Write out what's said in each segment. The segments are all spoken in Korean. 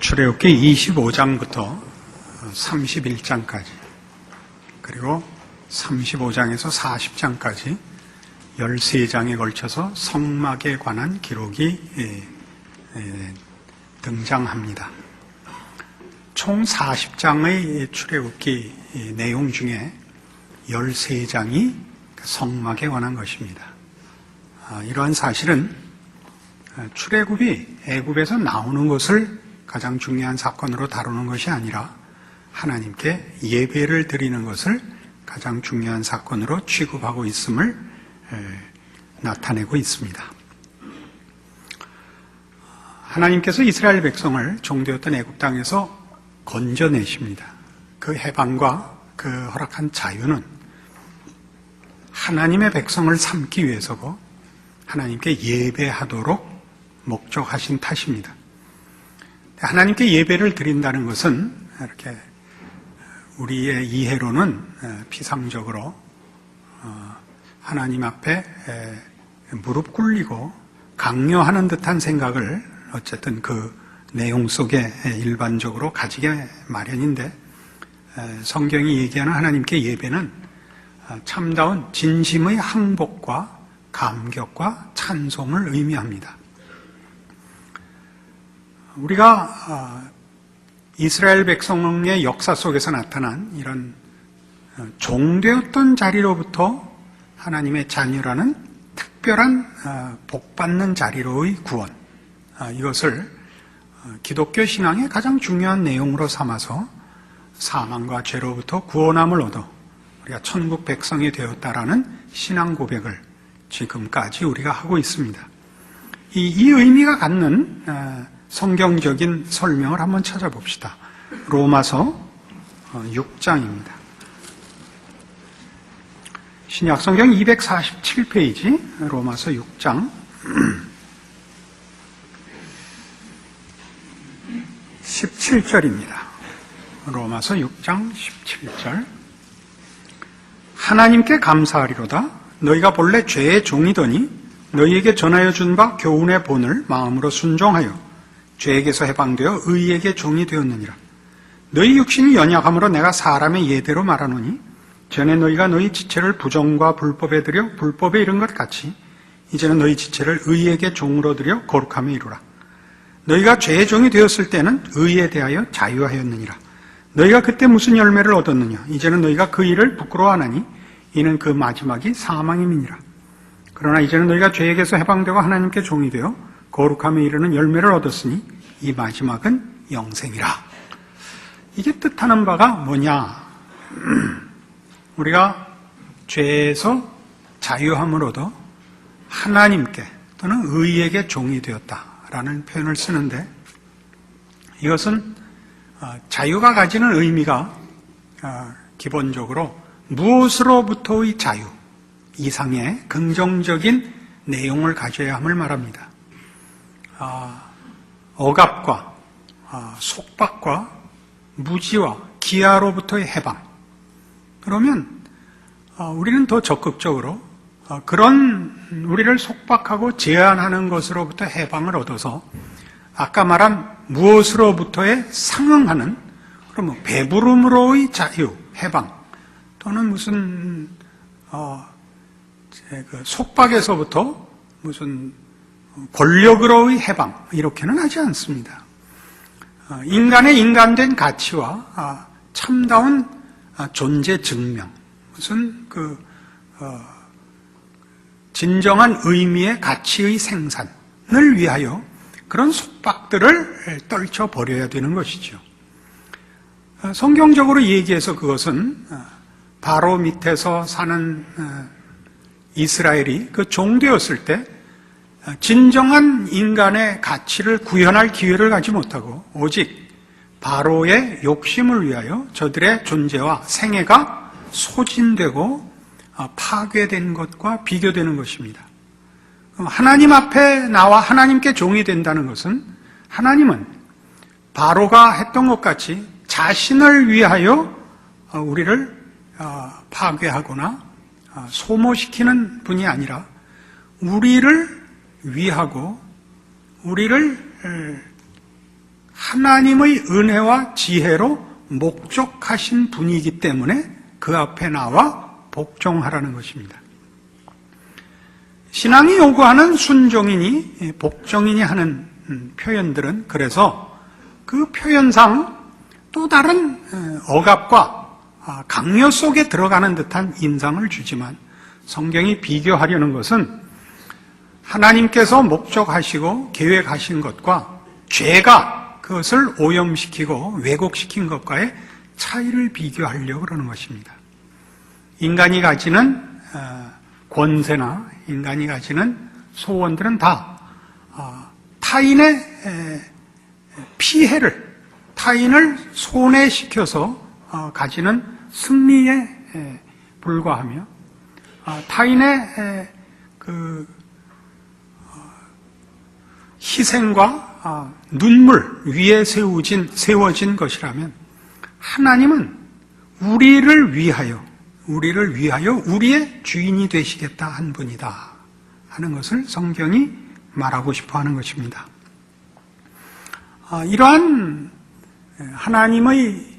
출애굽기 25장부터 31장까지 그리고 35장에서 40장까지 13장에 걸쳐서 성막에 관한 기록이 예, 예, 등장합니다. 총 40장의 출애굽기 내용 중에 13장이 성막에 관한 것입니다. 아, 이러한 사실은 출애굽이 애굽에서 나오는 것을 가장 중요한 사건으로 다루는 것이 아니라 하나님께 예배를 드리는 것을 가장 중요한 사건으로 취급하고 있음을 나타내고 있습니다. 하나님께서 이스라엘 백성을 종되었던 애굽 땅에서 건져내십니다. 그 해방과 그 허락한 자유는 하나님의 백성을 삼기 위해서고 하나님께 예배하도록 목적하신 탓입니다. 하나님께 예배를 드린다는 것은 이렇게 우리의 이해로는 피상적으로 어, 하나님 앞에 무릎 꿇리고 강요하는 듯한 생각을 어쨌든 그 내용 속에 일반적으로 가지게 마련인데 성경이 얘기하는 하나님께 예배는 어, 참다운 진심의 항복과 감격과 찬송을 의미합니다. 우리가 어, 이스라엘 백성의 역사 속에서 나타난 이런 어, 종되었던 자리로부터 하나님의 자녀라는 특별한 어, 복받는 자리로의 구원 이것을 기독교 신앙의 가장 중요한 내용으로 삼아서 사망과 죄로부터 구원함을 얻어 우리가 천국 백성이 되었다라는 신앙 고백을 지금까지 우리가 하고 있습니다. 이, 이 의미가 갖는 성경적인 설명을 한번 찾아봅시다. 로마서 6장입니다. 어, 신약 성경 247페이지 로마서 6장 17절입니다. 로마서 6장 17절 하나님께 감사하리로다 너희가 본래 죄의 종이더니 너희에게 전하여 준 바 교훈의 본을 마음으로 순종하여 죄에게서 해방되어 의에게 종이 되었느니라. 너희 육신이 연약함으로 내가 사람의 예대로 말하노니 전에 너희가 너희 지체를 부정과 불법에 들여 불법에 이른 것 같이 이제는 너희 지체를 의에게 종으로 들여 거룩함에 이루라. 너희가 죄의 종이 되었을 때는 의에 대하여 자유하였느니라. 너희가 그때 무슨 열매를 얻었느냐? 이제는 너희가 그 일을 부끄러워하나니 이는 그 마지막이 사망임이니라. 그러나 이제는 너희가 죄에게서 해방되고 하나님께 종이 되어 거룩함에 이르는 열매를 얻었으니 이 마지막은 영생이라. 이게 뜻하는 바가 뭐냐? 우리가 죄에서 자유함을 얻어 하나님께 또는 의에게 종이 되었다라는 표현을 쓰는데 이것은 어, 자유가 가지는 의미가 어, 기본적으로 무엇으로부터의 자유 이상의 긍정적인 내용을 가져야 함을 말합니다. 아, 억압과 아, 속박과 무지와 기아로부터의 해방. 그러면 아, 우리는 더 적극적으로 그런 우리를 속박하고 제한하는 것으로부터 해방을 얻어서 아까 말한 무엇으로부터의 상응하는 그러면 배부름으로의 자유, 해방 또는 무슨 어, 그 속박에서부터 무슨 권력으로의 해방 이렇게는 하지 않습니다. 어, 인간의 인간된 가치와 아, 참다운 아, 존재 증명 무슨 그 어, 진정한 의미의 가치의 생산을 위하여 그런 속박들을 떨쳐 버려야 되는 것이죠. 어, 성경적으로 얘기해서 그것은 바로 밑에서 사는 이스라엘이 그 종되었을 때 진정한 인간의 가치를 구현할 기회를 가지 못하고 오직 바로의 욕심을 위하여 저들의 존재와 생애가 소진되고 어, 파괴된 것과 비교되는 것입니다. 하나님 앞에 나와 하나님께 종이 된다는 것은 하나님은 바로가 했던 것 같이 자신을 위하여 어, 우리를 어, 파괴하거나 소모시키는 분이 아니라 우리를 위하고 우리를 하나님의 은혜와 지혜로 목적하신 분이기 때문에 그 앞에 나와 복종하라는 것입니다. 신앙이 요구하는 순종이니 복종이니 하는 음, 표현들은 그래서 그 표현상 또 다른 어, 억압과 아, 강요 속에 들어가는 듯한 인상을 주지만 성경이 비교하려는 것은 하나님께서 목적하시고 계획하신 것과 죄가 그것을 오염시키고 왜곡시킨 것과의 차이를 비교하려고 그러는 것입니다. 인간이 가지는 어, 권세나 인간이 가지는 소원들은 다 어, 타인의 피해를 타인을 손해시켜서 어, 가지는 승리에 불과하며 타인의 그 희생과 아, 눈물 위에 세워진, 세워진 것이라면 하나님은 우리를 위하여, 우리를 위하여 우리의 주인이 되시겠다 한 분이다 하는 것을 성경이 말하고 싶어 하는 것입니다. 아, 이러한 하나님의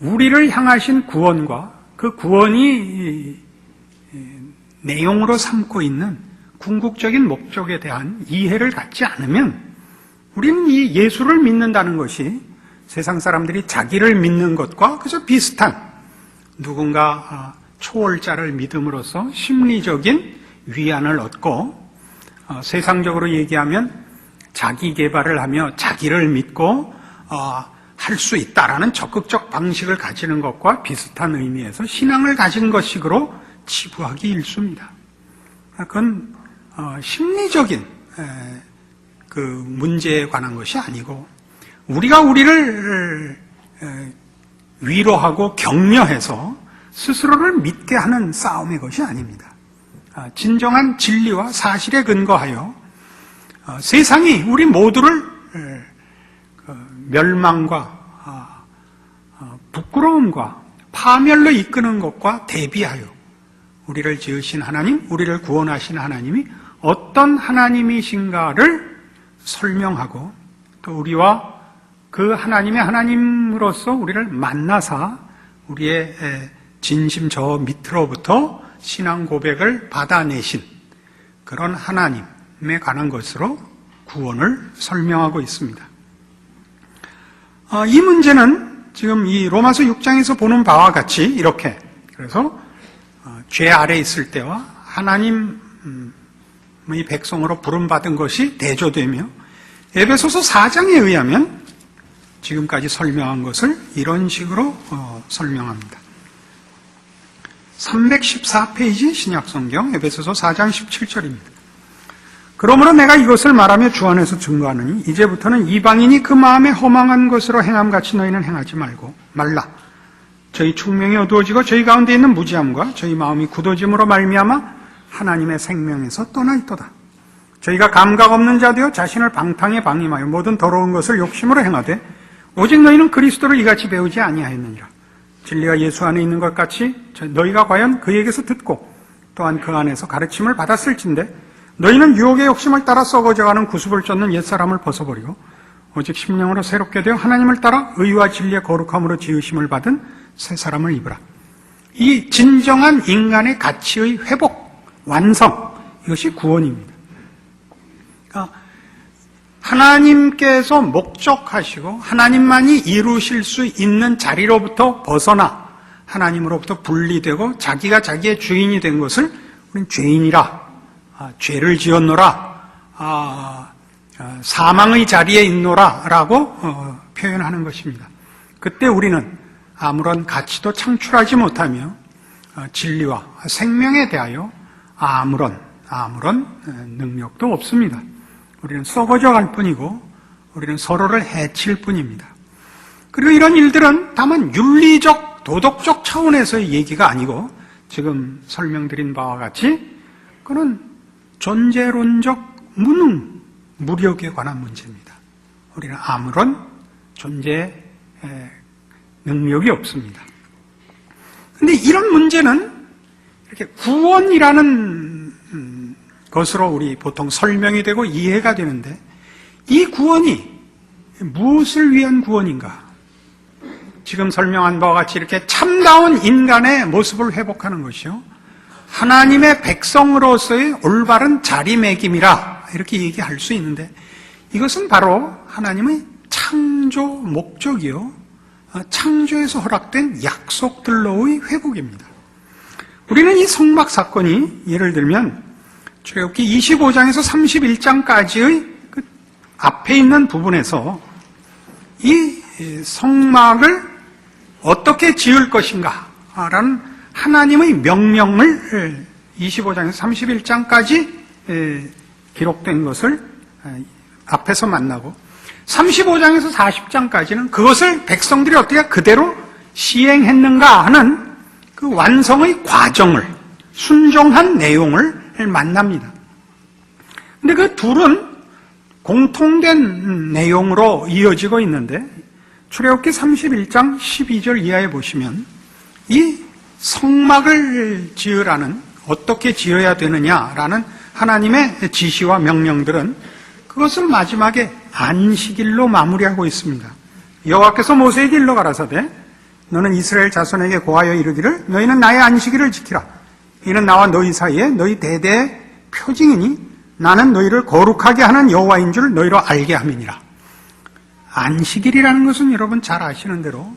우리를 향하신 구원과 그 구원이 내용으로 삼고 있는 궁극적인 목적에 대한 이해를 갖지 않으면 우리는 이 예수를 믿는다는 것이 세상 사람들이 자기를 믿는 것과 그저 비슷한 누군가 아, 초월자를 믿음으로써 심리적인 위안을 얻고 어, 세상적으로 얘기하면 자기 개발을 하며 자기를 믿고 어, 할수 있다라는 적극적 방식을 가지는 것과 비슷한 의미에서 신앙을 가진 것식으로 치부하기 일쑤입니다. 그건 어, 심리적인 에, 그 문제에 관한 것이 아니고 우리가 우리를 에, 위로하고 격려해서 스스로를 믿게 하는 싸움의 것이 아닙니다. 아, 진정한 진리와 사실에 근거하여 어, 세상이 우리 모두를 에, 그 멸망과 아, 어, 부끄러움과 파멸로 이끄는 것과 대비하여 우리를 지으신 하나님, 우리를 구원하신 하나님이 어떤 하나님이신가를 설명하고 또 우리와 그 하나님의 하나님으로서 우리를 만나사 우리의 진심 저 밑으로부터 신앙 고백을 받아내신 그런 하나님에 관한 것으로 구원을 설명하고 있습니다. 어, 이 문제는 지금 이 로마서 6장에서 보는 바와 같이 이렇게 그래서 어, 죄 아래 있을 때와 하나님 음, 이 백성으로 부름받은 것이 대조되며 에베소서 4장에 의하면 지금까지 설명한 것을 이런 식으로 어, 설명합니다. 314페이지 신약성경 에베소서 4장 17절입니다. 그러므로 내가 이것을 말하며 주 안에서 증거하느니 이제부터는 이방인이 그 마음에 허망한 것으로 행함같이 너희는 행하지 말고 말라. 저희 충명이 어두워지고 저희 가운데 있는 무지함과 저희 마음이 굳어짐으로 말미암아 하나님의 생명에서 떠나 있도다. 저희가 감각 없는 자 되어 자신을 방탕에 방임하여 모든 더러운 것을 욕심으로 행하되 오직 너희는 그리스도를 이같이 배우지 아니하였느니라. 진리가 예수 안에 있는 것 같이 너희가 과연 그에게서 듣고 또한 그 안에서 가르침을 받았을진데 너희는 유혹의 욕심을 따라 썩어져가는 구습을 쫓는 옛사람을 벗어버리고 오직 심령으로 새롭게 되어 하나님을 따라 의와 진리의 거룩함으로 지으심을 받은 새 사람을 입으라. 이 진정한 인간의 가치의 회복, 완성, 이것이 구원입니다. 그러니까 하나님께서 목적하시고 하나님만이 이루실 수 있는 자리로부터 벗어나 하나님으로부터 분리되고 자기가 자기의 주인이 된 것을 우리는 죄인이라, 아, 죄를 지었노라, 아, 아, 사망의 자리에 있노라라고 어, 표현하는 것입니다. 그때 우리는 아무런 가치도 창출하지 못하며 어, 진리와 생명에 대하여 아무런 아무런 능력도 없습니다. 우리는 썩어져 갈 뿐이고 우리는 서로를 해칠 뿐입니다. 그리고 이런 일들은 다만 윤리적 도덕적 차원에서의 얘기가 아니고 지금 설명드린 바와 같이 그는 존재론적 무능 무력에 관한 문제입니다. 우리는 아무런 존재 능력이 없습니다. 그런데 이런 문제는 이렇게 구원이라는 음, 것으로 우리 보통 설명이 되고 이해가 되는데 이 구원이 무엇을 위한 구원인가? 지금 설명한 바와 같이 이렇게 참다운 인간의 모습을 회복하는 것이요. 하나님의 백성으로서의 올바른 자리매김이라 이렇게 얘기할 수 있는데 이것은 바로 하나님의 창조 목적이요. 어, 창조에서 허락된 약속들로의 회복입니다. 우리는 이 성막 사건이 예를 들면 출애굽기 25장에서 31장까지의 그 앞에 있는 부분에서 이 성막을 어떻게 지을 것인가라는 하나님의 명령을 25장에서 31장까지 기록된 것을 앞에서 만나고 35장에서 40장까지는 그것을 백성들이 어떻게 그대로 시행했는가 하는 그 완성의 과정을 순종한 내용을 만납니다. 근데 그 둘은 공통된 내용으로 이어지고 있는데 출애굽기 31장 12절 이하에 보시면 이 성막을 지으라는 어떻게 지어야 되느냐라는 하나님의 지시와 명령들은 그것을 마지막에 안식일로 마무리하고 있습니다. 여호와께서 모세에게 일러 가라사대 너는 이스라엘 자손에게 고하여 이르기를 너희는 나의 안식일을 지키라. 이는 나와 너희 사이에 너희 대대의 표징이니 나는 너희를 거룩하게 하는 여호와인 줄 너희로 알게 함이니라. 안식일이라는 것은 여러분 잘 아시는 대로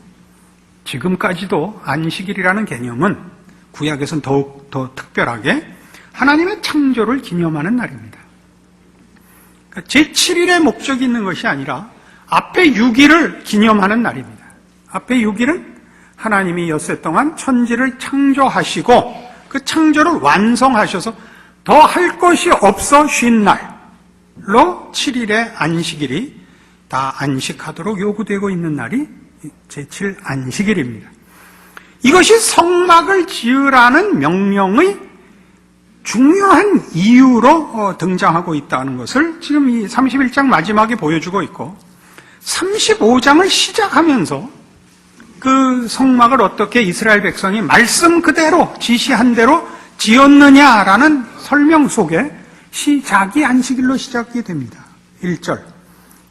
지금까지도 안식일이라는 개념은 구약에서는 더욱 더 특별하게 하나님의 창조를 기념하는 날입니다. 그러니까 제7일의 목적이 있는 것이 아니라 앞에 6일을 기념하는 날입니다. 앞에 6일은 하나님이 엿새 동안 천지를 창조하시고 그 창조를 완성하셔서 더 할 것이 없어 쉰 날로 7일의 안식일이 다 안식하도록 요구되고 있는 날이 제7 안식일입니다. 이것이 성막을 지으라는 명령의 중요한 이유로 어, 등장하고 있다는 것을 지금 이 31장 마지막에 보여주고 있고 35장을 시작하면서 그 성막을 어떻게 이스라엘 백성이 말씀 그대로 지시한 대로 지었느냐라는 설명 속에 시작이 안식일로 시작이 됩니다. 1절.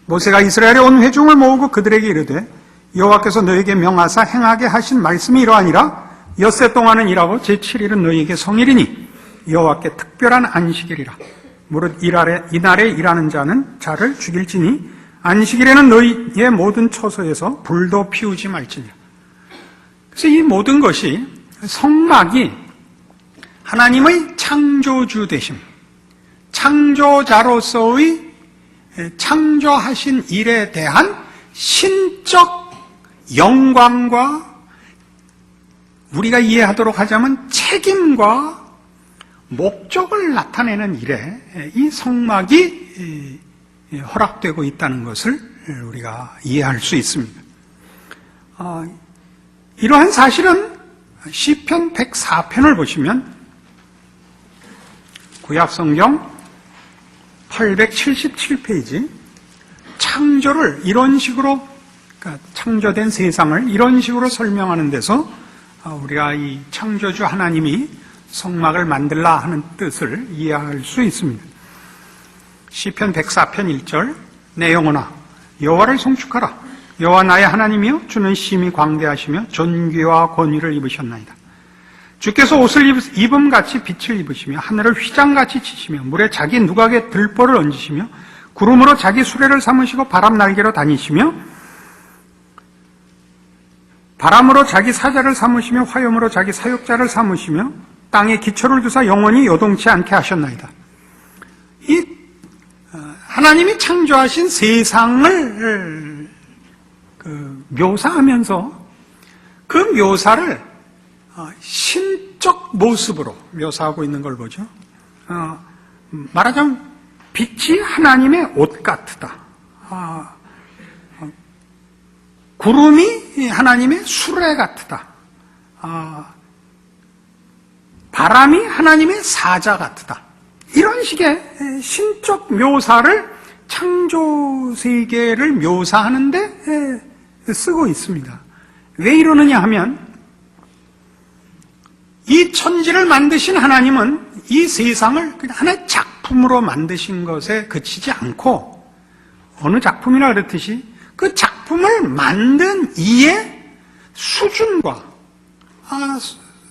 모세가 이스라엘의 온 회중을 모으고 그들에게 이르되 여호와께서 너에게 명하사 행하게 하신 말씀이 이러하니라. 엿새 동안은 일하고 제7일은 너희에게 성일이니 여호와께 특별한 안식일이라. 무릇 이날에, 이날에 일하는 자는 자를 죽일지니 안식일에는 너희의 모든 처소에서 불도 피우지 말지니라. 그래서 이 모든 것이 성막이 하나님의 창조주 되심 창조자로서의 창조하신 일에 대한 신적 영광과 우리가 이해하도록 하자면 책임과 목적을 나타내는 일에 이 성막이 허락되고 있다는 것을 우리가 이해할 수 있습니다. 어, 이러한 사실은 시편 104편을 보시면 구약 성경 877페이지 창조를 이런 식으로 그러니까 창조된 세상을 이런 식으로 설명하는 데서 우리가 이 창조주 하나님이 성막을 만들라 하는 뜻을 이해할 수 있습니다. 시편 104편 1절 내 영혼아 여호와를 송축하라 여호와 나의 하나님이여 주는 심히 광대하시며 존귀와 권위를 입으셨나이다. 주께서 옷을 입음같이 빛을 입으시며 하늘을 휘장같이 치시며 물에 자기 누각에 들보를 얹으시며 구름으로 자기 수레를 삼으시고 바람 날개로 다니시며 바람으로 자기 사자를 삼으시며 화염으로 자기 사육자를 삼으시며 땅에 기초를 두사 영원히 요동치 않게 하셨나이다. 이 어, 하나님이 창조하신 세상을 그 묘사하면서 그 묘사를 어, 신적 모습으로 묘사하고 있는 걸 보죠. 어, 말하자면 빛이 하나님의 옷 같다. 아, 구름이 하나님의 수레 같다. 아, 바람이 하나님의 사자 같다. 이런 식의 신적 묘사를 창조 세계를 묘사하는데 쓰고 있습니다. 왜 이러느냐 하면 이 천지를 만드신 하나님은 이 세상을 하나의 작품으로 만드신 것에 그치지 않고 어느 작품이나 그렇듯이 그 작품을 만든 이의 수준과 아,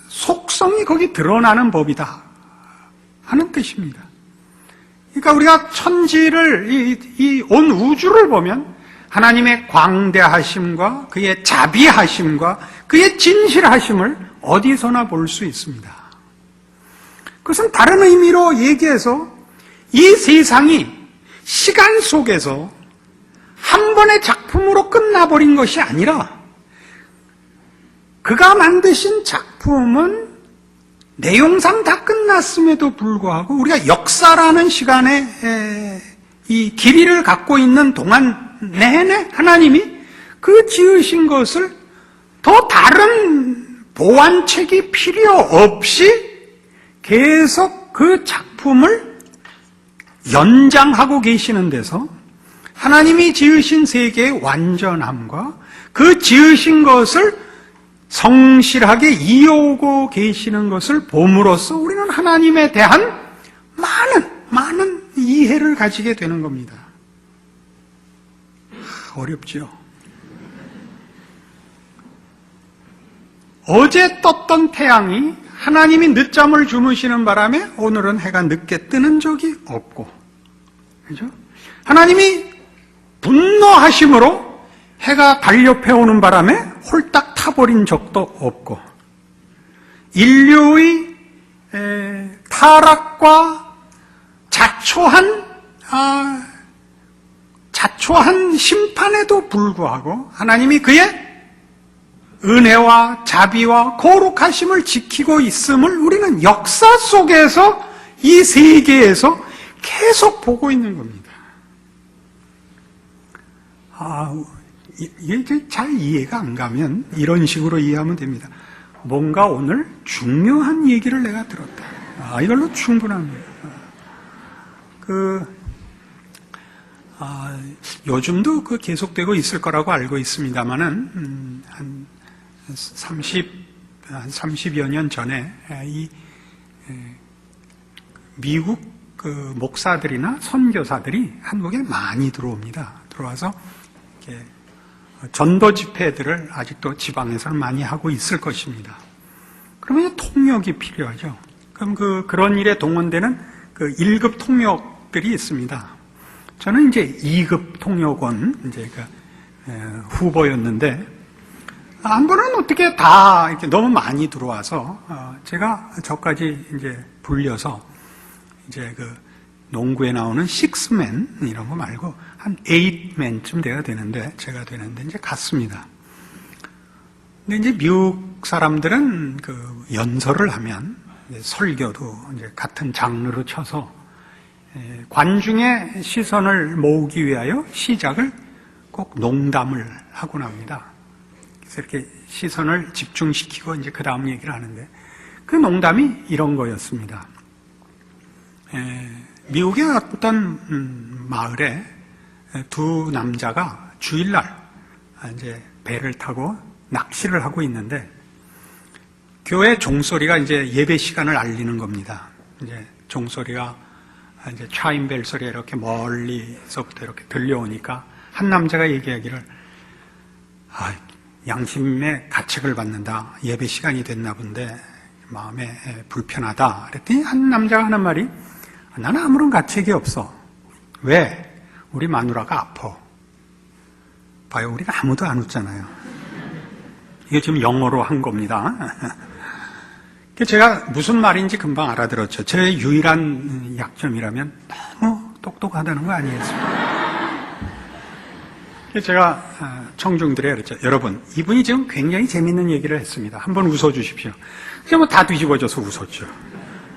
속성이 거기 드러나는 법이다 하는 뜻입니다. 그러니까 우리가 천지를 이 온 우주를 보면 하나님의 광대하심과 그의 자비하심과 그의 진실하심을 어디서나 볼 수 있습니다. 그것은 다른 의미로 얘기해서 이 세상이 시간 속에서 한 번의 작품으로 끝나버린 것이 아니라 그가 만드신 작품은 내용상 다 끝났음에도 불구하고 우리가 역사라는 시간에 이 길이를 갖고 있는 동안 내내 하나님이 그 지으신 것을 더 다른 보완책이 필요 없이 계속 그 작품을 연장하고 계시는 데서 하나님이 지으신 세계의 완전함과 그 지으신 것을 성실하게 이어오고 계시는 것을 봄으로써 우리는 하나님에 대한 많은, 많은 이해를 가지게 되는 겁니다. 어렵죠? 어제 떴던 태양이 하나님이 늦잠을 주무시는 바람에 오늘은 해가 늦게 뜨는 적이 없고, 그죠? 하나님이 분노하심으로 해가 달려펴 오는 바람에 홀딱 타버린 적도 없고, 인류의 에, 타락과 자초한 아, 자초한 심판에도 불구하고 하나님이 그의 은혜와 자비와 거룩하심을 지키고 있음을 우리는 역사 속에서 이 세계에서 계속 보고 있는 겁니다. 아, 이게 잘 이해가 안 가면 이런 식으로 이해하면 됩니다. 뭔가 오늘 중요한 얘기를 내가 들었다. 아, 이걸로 충분합니다. 그, 아, 요즘도 그 계속되고 있을 거라고 알고 있습니다만은, 음, 한 30, 한 30여 년 전에 이 미국 그 목사들이나 선교사들이 한국에 많이 들어옵니다. 들어와서 이렇게 전도 집회들을 아직도 지방에서는 많이 하고 있을 것입니다. 그러면 통역이 필요하죠. 그럼 그, 그런 일에 동원되는 그 1급 통역들이 있습니다. 저는 이제 2급 통역원, 이제 그 후보였는데, 한 번은 어떻게 다 이렇게 너무 많이 들어와서, 어, 제가 저까지 이제 불려서, 이제 그 농구에 나오는 식스맨 이런 거 말고 한 에잇맨쯤 돼야 되는데 제가 되는데 이제 갔습니다. 근데 이제 미국 사람들은 그 연설을 하면 이제 설교도 이제 같은 장르로 쳐서 관중의 시선을 모으기 위하여 시작을 꼭 농담을 하고 납니다. 그래서 이렇게 시선을 집중시키고 이제 그 다음 얘기를 하는데 그 농담이 이런 거였습니다. 에, 미국의 어떤 음, 마을에 두 남자가 주일날 이제 배를 타고 낚시를 하고 있는데 교회 종소리가 이제 예배 시간을 알리는 겁니다. 이제 종소리가 이제 차인벨 소리가 이렇게 멀리서부터 이렇게 들려오니까 한 남자가 얘기하기를 아, 양심의 가책을 받는다. 예배 시간이 됐나 본데 마음에 불편하다. 그랬더니 한 남자가 하는 말이 나는 아무런 가책이 없어. 왜? 우리 마누라가 아파. 봐요, 우리가 아무도 안 웃잖아요. 이게 지금 영어로 한 겁니다. 제가 무슨 말인지 금방 알아들었죠. 제 유일한 약점이라면 너무 똑똑하다는 거 아니겠습니까? 제가 청중들에 그랬죠. 여러분, 이분이 지금 굉장히 재밌는 얘기를 했습니다. 한번 웃어주십시오. 그냥 뭐다 뒤집어져서 웃었죠.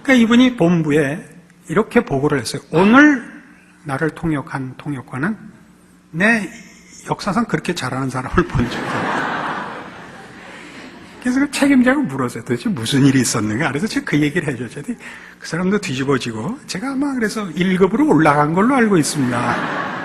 그러니까 이분이 본부에 이렇게 보고를 했어요. 오늘 나를 통역한 통역관은 내 역사상 그렇게 잘하는 사람을 본 적이 없다. 그래서 그 책임자가 물었어요. 도대체 무슨 일이 있었는가? 그래서 제가 그 얘기를 해줬더니 그 사람도 뒤집어지고 제가 아마 그래서 1급으로 올라간 걸로 알고 있습니다.